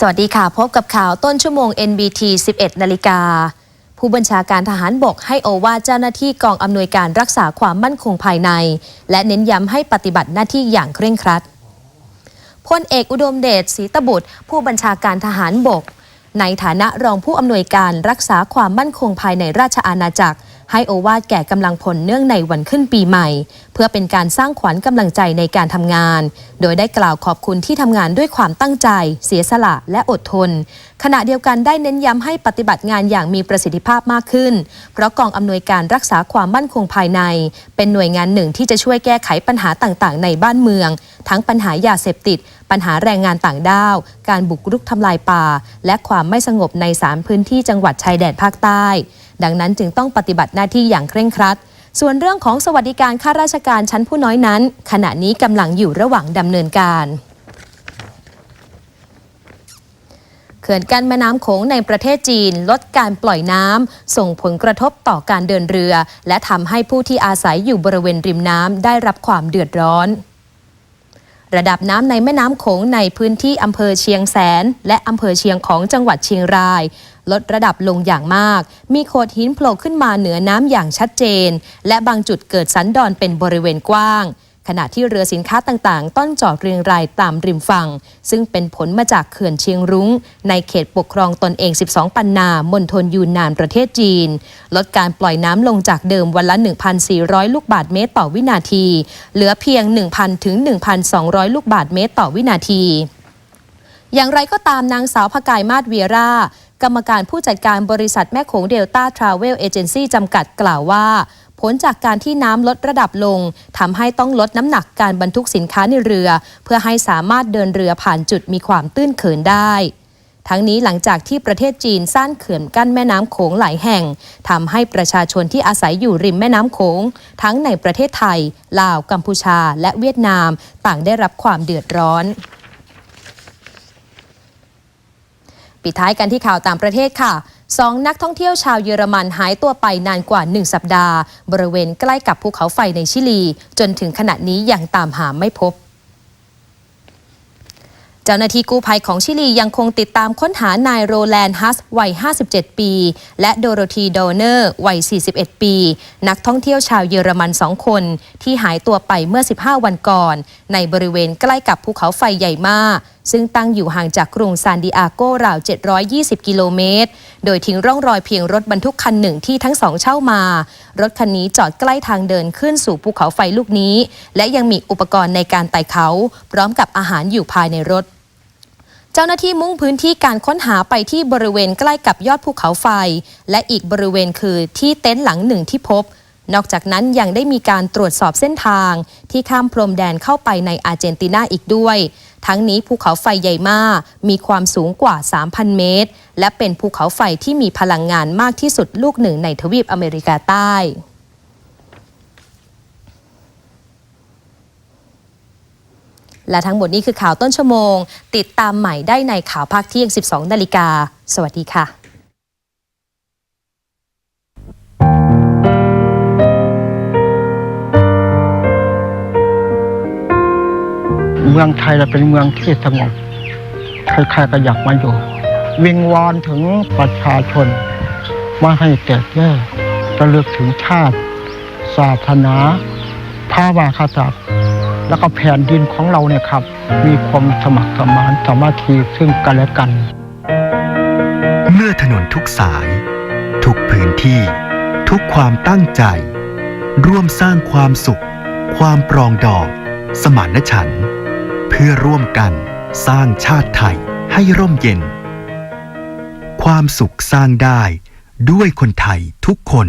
สวัสดีค่ะ พบกับข่าวต้นชั่วโมง NBT 11 นาฬิกา ผู้บัญชาการทหารบกให้โอวาเจ้าหน้าที่กองอำนวยการรักษาความมั่นคงภายใน และเน้นย้ำให้ปฏิบัติหน้าที่อย่างเคร่งครัดพลเอกอุดมเดชศรีตบุตร ผู้บัญชาการทหารบก ในฐานะรองผู้อำนวยการรักษาความมั่นคงภายในราชอาณาจักร ให้โอวาทแก่กำลังพลเนื่องในวันขึ้นปีใหม่ เพื่อเป็นการสร้างขวัญกำลังใจในการทำงาน โดยได้กล่าวขอบคุณที่ทำงานด้วยความตั้งใจ เสียสละและอดทน ขณะเดียวกันได้เน้นย้ำให้ปฏิบัติงานอย่างมีประสิทธิภาพมากขึ้น เพราะกองอำนวยการรักษาความมั่นคงภายใน เป็นหน่วยงานหนึ่งที่จะช่วยแก้ไขปัญหาต่างๆ ในบ้านเมือง ทั้งปัญหายาเสพติด ปัญหาแรงงานต่างด้าว การบุกรุกทำลายป่า และความไม่สงบในสามพื้นที่จังหวัดชายแดนภาคใต้ ดังนั้นจึงต้องปฏิบัติหน้าที่อย่างเคร่งครัด ส่วนเรื่องของสวัสดิการข้าราชการชั้นผู้น้อยนั้น ขณะนี้กำลังอยู่ระหว่างดำเนินการเขื่อนกั้นแม่น้ำโขงในประเทศจีน ลดการปล่อยน้ำส่งผลกระทบต่อการเดินเรือ และทำให้ผู้ที่อาศัยอยู่บริเวณริมน้ำได้รับความเดือดร้อน ระดับน้ำในแม่น้ำโขงในพื้นที่อำเภอเชียงแสน และอำเภอเชียงของจังหวัดเชียงราย ลดระดับลงอย่างมาก มีโขดหินโผล่ขึ้นมาเหนือน้ำอย่างชัดเจน และบางจุดเกิดสันดอนเป็นบริเวณกว้าง ขณะที่เรือสินค้าต่างๆ ต้อนจอดเรียงรายตามริมฝั่ง ซึ่งเป็นผลมาจากเขื่อนเชียงรุง้ง ในเขตปกครองตนเอง 12 ปันนามณฑลยูนนานประเทศจีน ลดการปล่อยน้ำลงจากเดิมวันละ 1,400 ลูกบาทเมตรต่อวินาที เหลือเพียง 1,000 ถึง 1,200 ลูกบาทเมตรต่อวินาทีอย่างไรก็ตามนางสาวพกายมาศเวียรา กรรมการผู้จัดการบริษัทแม่โขงเดลต้าทราเวลเอเจนซี่จำกัดกล่าวว่า ผลจากการที่น้ำลดระดับลงทำให้ต้องลดน้ำหนักการบรรทุกสินค้าในเรือ เพื่อให้สามารถเดินเรือผ่านจุดมีความตื้นเขินได้ทั้งนี้หลังจากที่ประเทศจีนสร้างเขื่อนกั้นแม่น้ำโขงหลายแห่งทำให้ประชาชนที่อาศัยอยู่ริมแม่น้ำโขง ทั้งในประเทศไทย ลาว กัมพูชา และเวียดนาม ต่างได้รับความเดือดร้อน ปิดท้ายกันที่ข่าวต่างประเทศค่ะสองนักท่องเที่ยวชาวเยอรมันหายตัวไปนานกว่า 1 สัปดาห์ บริเวณใกล้กับภูเขาไฟในชิลี จนถึงขณะนี้ยังตามหาไม่พบ เจ้าหน้าที่กู้ภัยของชิลียังคงติดตามค้นหานายโรแลนด์ฮัสวัย 57 ปี และโดโรธีโดเนอร์วัย 41 ปี นักท่องเที่ยวชาวเยอรมันสองคน ที่หายตัวไปเมื่อ 15 วันก่อน ในบริเวณใกล้กับภูเขาไฟใหญ่มาก ซึ่งตั้งอยู่ห่างจากกรุงซานดิอาโกราว 720 กิโลเมตร โดยทิ้งร่องรอยเพียงรถบรรทุกคันหนึ่งที่ทั้งสองเช่ามา รถคันนี้จอดใกล้ทางเดินขึ้นสู่ภูเขาไฟลูกนี้ และยังมีอุปกรณ์ในการไต่เขา พร้อมกับอาหารอยู่ภายในรถเจ้าหน้าที่มุ่งพื้นที่การค้นหาไปที่บริเวณใกล้กับยอดภูเขาไฟ และอีกบริเวณคือที่เต็นท์หลังหนึ่งที่พบ นอกจากนั้นยังได้มีการตรวจสอบเส้นทาง ที่ข้ามพรมแดนเข้าไปในอาร์เจนตินาอีกด้วย ทั้งนี้ภูเขาไฟใหญ่มากมีความสูงกว่า 3,000 เมตร และเป็นภูเขาไฟที่มีพลังงานมากที่สุดลูกหนึ่งในทวีปอเมริกาใต้และทั้งหมดนี้คือข่าวต้นชั่วโมง ติดตามใหม่ได้ในข่าวภาคเที่ยง 12 นาฬิกา สวัสดีค่ะ มืองไทยเราเป็นเมืองที่สงบใครๆก็อยากมาอยู่ วิงวอนถึงประชาชนไม่ให้แตกแยกระลึกถึงชาติ ศาสนาพระมหากษัตริย์แล้วก็แผ่นดินของเราเนี่ยครับ มีความสมัครสมานสามัคคีซึ่งกันและกัน เมื่อถนนทุกสาย ทุกพื้นที่ ทุกความตั้งใจ ร่วมสร้างความสุข ความปรองดอง สมานฉันท์ พื่อร่วมกันสร้างชาติไทยให้ร่มเย็น ความสุขสร้างได้ด้วยคนไทยทุกคน